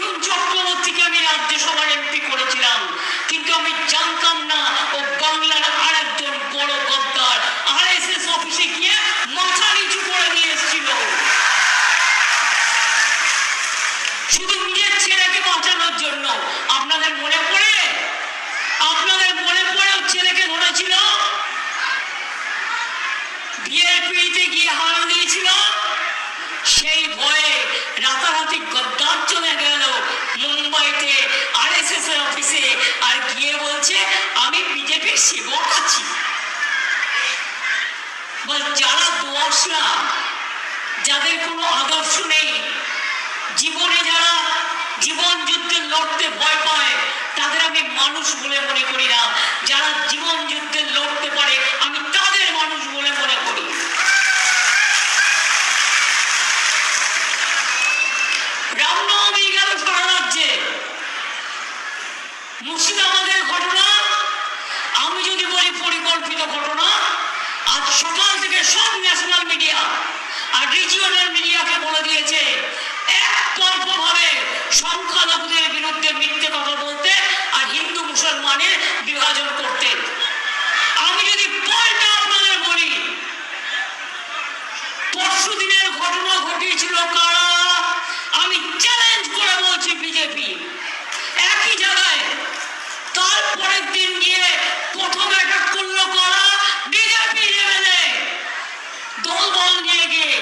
চক্রবর্তীকে আমি রাজ্যসভার এমপি করেছিলাম। কিন্তু আমি জানতাম না ও বাংলার আরেকজন বড় গদ্দার। আর এস এস অফিসে গিয়ে মাথা নিচু করে নিয়ে এসেছিল। শুধু নিজের ছেলেকে বাঁচানোর জন্য। আপনাদের মনে পড়ে? আপনাদের মনে পড়ে ছেলেকে ধরেছিল? বিয়ের গিয়ে হারা দিয়েছিল? সেই ভয়ে রাতারাতি গদ্দার চলে গেল মুম্বাইতে আর এস এস অফিসে। আর গিয়ে বলছে, আমি বিজেপির সেবক আছি। যারা দোয়াশরা যাদের কোনো আদর্শ নেই, জীবনে যারা জীবন যুদ্ধে লড়তে ভয় পায়, তাদের আমি মানুষ বলে মনে করি না। যারা জীবন যুদ্ধে লড়তে পারে, আমি তাদের মানুষ বলে মনে করি রামনবমী গেল সারা রাজ্যে মুর্শিদাবাদের ঘটনা আমি যদি বলি পরিকল্পিত ঘটনা আজ সব ন্যাশনাল মিডিয়া আর রিজিওনাল মিডিয়াকে বলে দিয়েছে সংখ্যালঘুদের বিরুদ্ধে মিথ্যে কথা বলতে আর হিন্দু মুসলমানের বিভাজন করতে। আমি যদি আপনাদের বলি, পরশু দিনের ঘটনা ঘটিয়েছিল কারা? আমি চ্যালেঞ্জ করে বলছি বিজেপি একই জায়গায় তারপরের দিন গিয়ে প্রথম অ্যাটাক করল কারা বিজেপি এমএলএ দল বল নিয়ে গিয়ে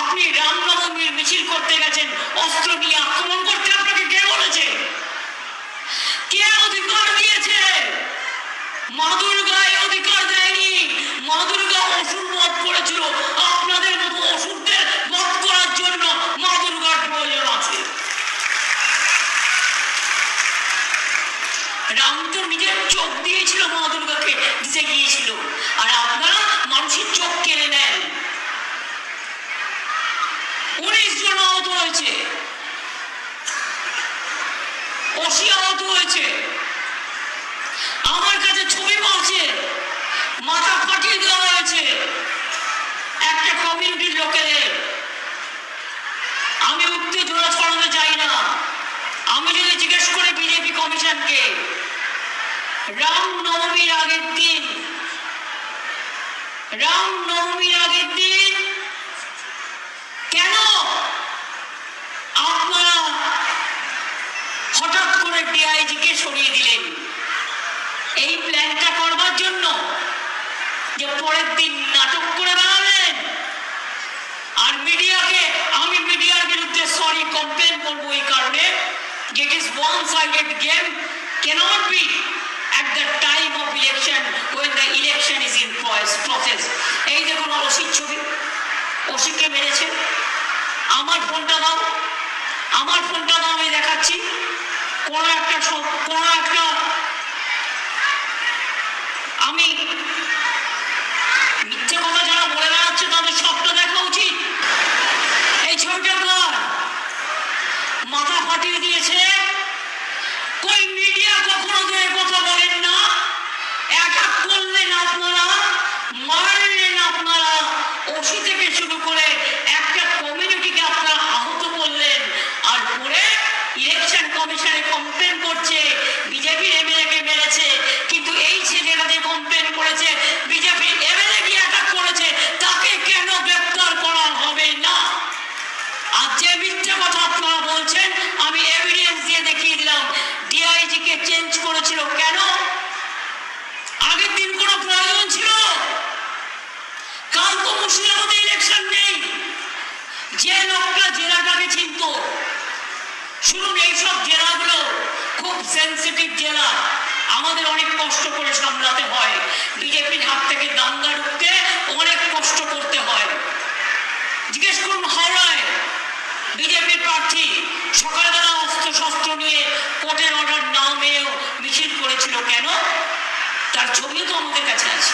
আপনি রামনবমীর মিছিল করতে গেছেন, অস্ত্র নিয়ে আক্রমণ করতে আপনাকে কে বলেছে? কে অধিকার দিয়েছে? মা দুর্গায় অধিকার দেয়নি মা দুর্গা অসুর বধ করেছিল আপনাদের মতো অসুরদের বধ করার জন্য মা দুর্গার প্রয়োজন আছে রাম তো নিজের চোখ দিয়েছিল মা দুর্গাকে দিতে গিয়েছিল আর আপনারা মানুষের চোখ কেড়ে নেন উনিশ জন আহত হয়েছে। অসি আহত হয়েছে। আমার কাছে ছবি পাচ্ছে মাথা ফাটিয়ে দেওয়া হয়েছে। একটা কমিউনিটির লোকেদের আমি উত্তেজনা ছড়াতে চাই না। আমি যদি জিজ্ঞেস করি বিজেপি কমিশনকে রাম নবমীর আগের দিন রাম নবমীর আগের দিন কেন আপনারা হঠাৎ করে ডিআইজিকে সরিয়ে দিলেন। এই প্ল্যানটা করবার জন্য যে পরের দিন নাটক করে বেড়াবেন। আর মিডিয়াকে, আমি মিডিয়ার বিরুদ্ধে সরি কমপ্লেন করব এই কারণে যে is one sided game cannot be at the time of election when the election is in process. এই দেখুন অসির ছবি। অসিকে মেরেছে। আমার ফোনটা দাও। আমার ফোনটা দাও, আমি দেখাচ্ছি। কোনো একটা পড়া একটা আমি মিথ্যে কথা যারা বলে বেড়াচ্ছে তাদের সবটা দেখা উচিত এই ছবিটা কার মাথা ফাটিয়ে দিয়েছে কই মিডিয়া কখনো তো এ কথা বলেন না অ্যাটাক করলেন আপনারা মারলেন আপনারা ওষি থেকে শুরু করে একটা কমিউনিটিকে আপনারা আহত করলেন আর পরে ইলেকশন কমিশনে কমপ্লেন করছে বিজেপির এমএলএ কে মেরেছে কিন্তু এই ছেলেরা যে কমপ্লেন করেছে বিজেপির এমএলএ কি অ্যাটাক করেছে তাকে কেন গ্রেপ্তার করা হবে না আর যে মিথ্যে কথা আপনারা বলছেন আমি এভিডেন্স দিয়ে দেখিয়ে দিলাম ডিআইজি কে চেঞ্জ করেছিল কেন আগের দিন কোনো প্রয়োজন ছিল কাল তো মুর্শিদাবাদে ইলেকশন নেই যে লোকটা জেলাটাকে চিনত শুনুন এইসব জেলাগুলো খুব সেন্সিটিভ জেলা। আমাদের অনেক কষ্ট করে সামলাতে হয়। বিজেপির হাত থেকে দাঙ্গা ঢুকতে অনেক কষ্ট করতে হয়। জিজ্ঞেস করুন হাওড়ায় বিজেপির প্রার্থী সকালবেলা অস্ত্র শস্ত্র নিয়ে কোর্টের অর্ডার না মেয়েও মিছিল করেছিল কেন? তার ছবিও তো আমাদের কাছে আছে।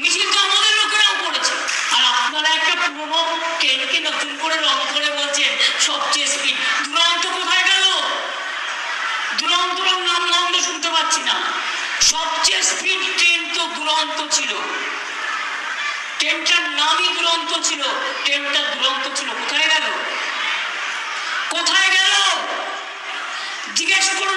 মিছিল তো আমাদের লোকেরাও করেছে। আর আপনারা একটা পুরনো ট্রেনকে নতুন করে রং করে বলছেন, সবচেয়ে স্পিড দুরন্ত কোথায় পারছি না। সবচেয়ে স্পিড ট্রেন তো দুরন্ত ছিল। ট্রেনটার নামই দুরন্ত ছিল ট্রেনটা দুরন্ত ছিল। কোথায় গেল? কোথায় গেল? জিজ্ঞেস করুন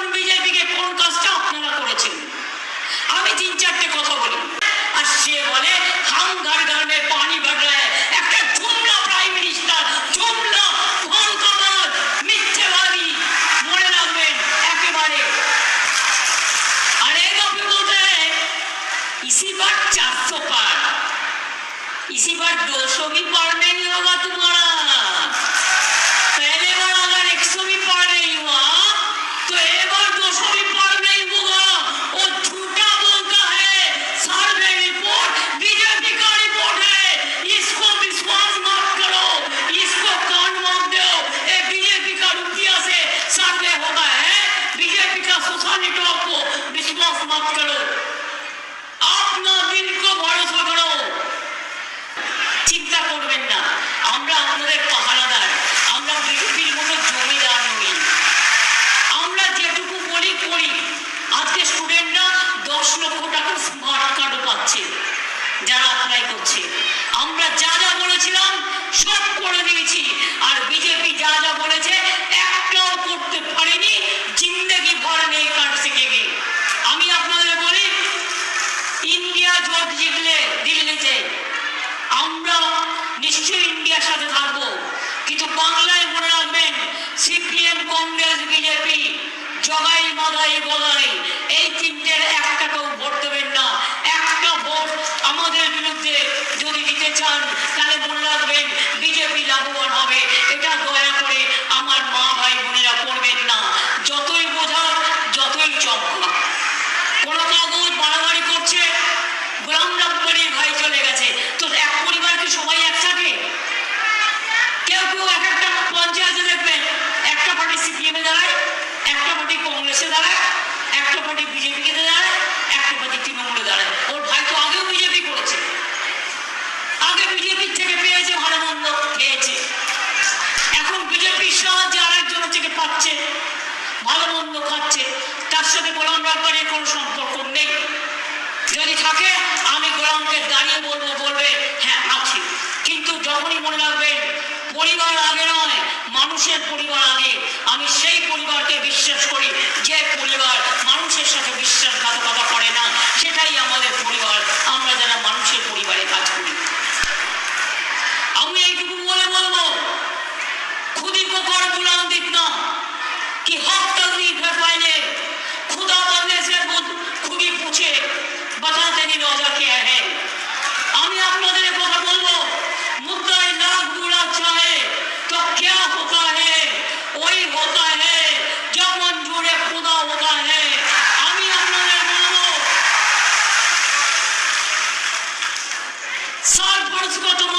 জগাই মাগাই বলাই বিজেপির থেকে পেয়েছে ভালো মন্দ খেয়েছে। এখন বিজেপির সাহায্যে আরেকজন থেকে পাচ্ছে, ভালো মন্দ খাচ্ছে, তার সাথে গোলাম রাব্বারের কোনো সম্পর্ক নেই। যদি থাকে, আমি গোলামকে দাঁড়িয়ে বলব, বলবে হ্যাঁ আছে। কিন্তু যখনই মনে রাখবেন, পরিবার আগে নয়, মানুষের পরিবার আগে। আমি সেই つこも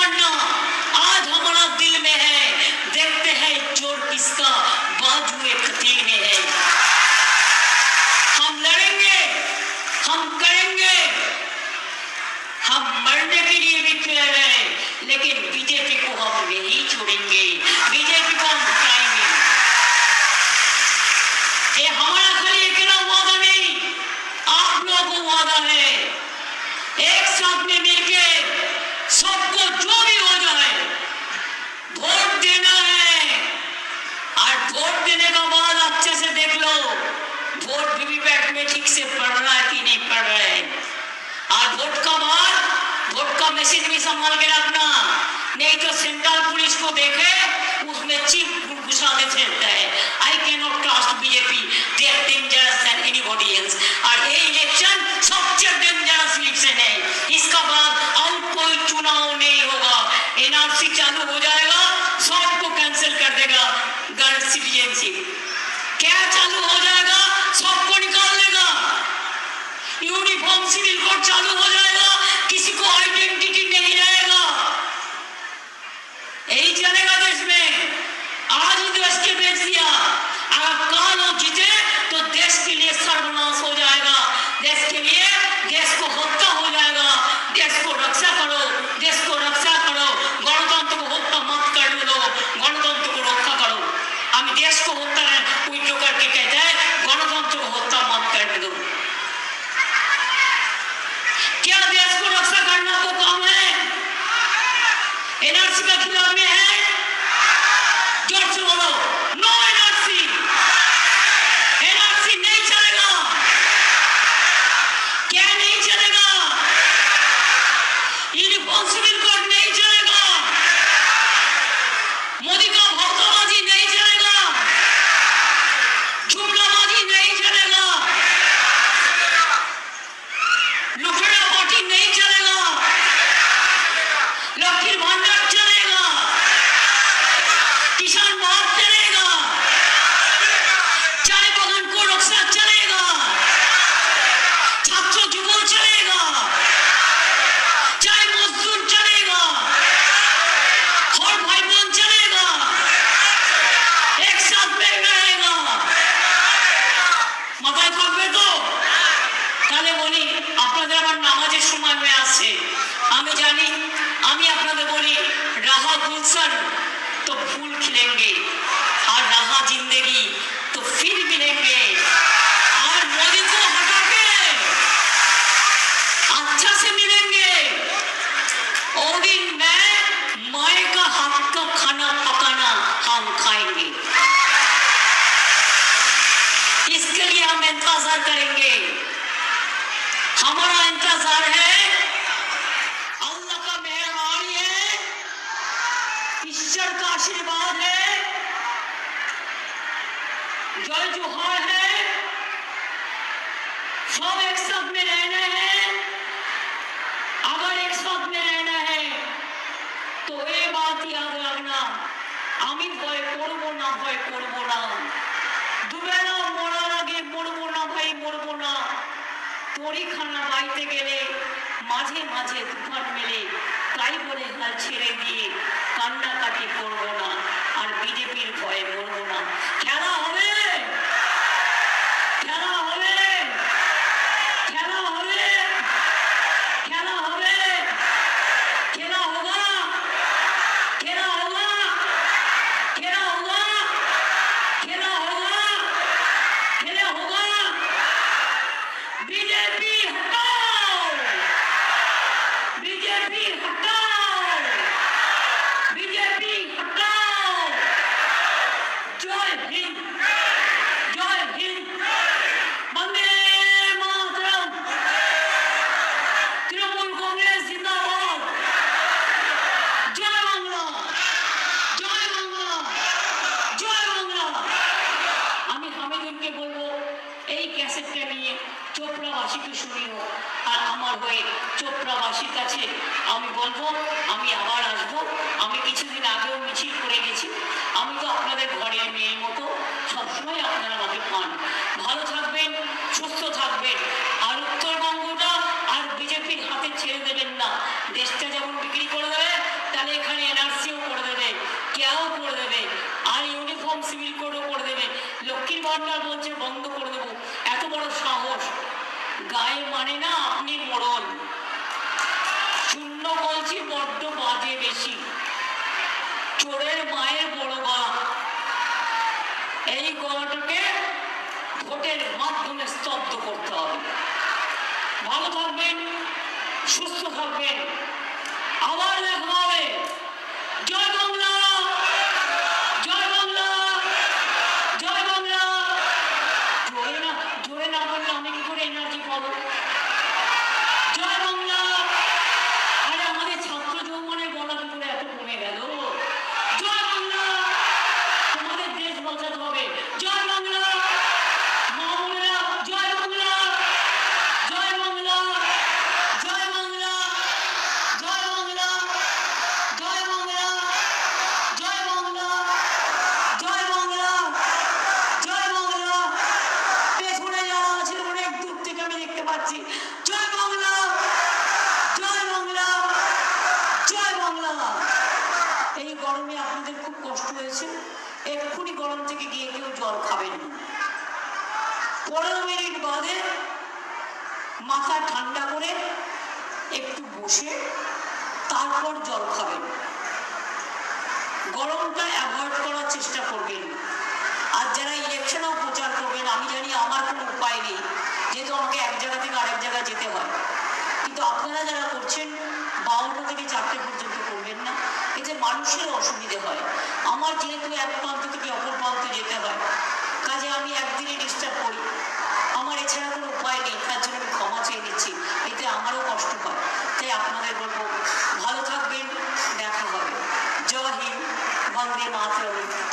संभाल के रखना नहीं तो सेंट्रल पुलिस को देखे उसमें चीफ घुसा दे सकता है দিয়ে ছাড়ব जय जोहार है सब एक साथ में रहना है अगर एक साथ में रहना है তো এ বাত ইয়াদ রাখনা আমি ভয় করবো না ভয় করবো না ডুবে না মরার আগে মরবো না ভাই মরবো না পরীক্ষানা বাইতে গেলে মাঝে মাঝে তুফান মেলে তাই বলে হাল ছেড়ে দিয়ে কান্নাকাটি করবো না আর বিজেপির ভয়ে মরবো না খেলা হবে আমি আবার আসব। আমি কিছুদিন আগেও মিছিল করে গেছি। আমি তো আপনাদের ঘরের মেয়ের মতো। সবসময় আপনারা আমাকে পান। ভালো থাকবেন, সুস্থ থাকবেন। আর উত্তরবঙ্গটা আর বিজেপির হাতে ছেড়ে দেবেন না। দেশটা যেমন বিক্রি করে দেবে, তাহলে এখানে এনআরসিও করে দেবে কেয়াও করে দেবে, আর ইউনিফর্ম, সিভিল কোডও করে দেবে। লক্ষ্মীর ভান্ডার বলছে, বন্ধ করে দেবো। এত বড় সাহস। গায়ে মানে না আপনি মরণ। বলছি বড্ড বাজে বেশি। চোরের মায়ের বড় গলা। এই গলাটাকে ভোটের মাধ্যমে স্তব্ধ করতে হবে। ভালো থাকবেন, সুস্থ থাকবেন। আবার দেখা হবে। জয় বাংলা! কষ্ট হয়েছে এক্ষুনি গরম থেকে গিয়ে কেউ জল খাবেন। পনেরো মিনিট বাদে মাথা ঠান্ডা করে একটু বসে তারপর জল খাবেন। গরমটা অ্যাভয়েড করার চেষ্টা করবেন। আর যারা ইলেকশনেও প্রচার করবেন, আমি জানি আমার কোনো উপায় নেই, যেহেতু আমাকে এক জায়গা থেকে আরেক জায়গায় যেতে হয়। কিন্তু আপনারা যারা করছেন বারোটা থেকে চারটে পর্যন্ত করবেন না। এতে মানুষের অসুবিধে হয়। আমার যেহেতু এক প্রান্ত থেকে অপর প্রান্তে যেতে হয়, কাজে আমি একদিনে ডিস্টার্ব করি। আমার এছাড়া কোনো উপায় নেই, তার জন্য আমি ক্ষমা চেয়ে নিচ্ছি। এতে আমারও কষ্ট হয়। তাই আপনাদের বলব, ভালো থাকবেন, দেখা হবে। জয় হিন্দ, বন্দে মাতরম।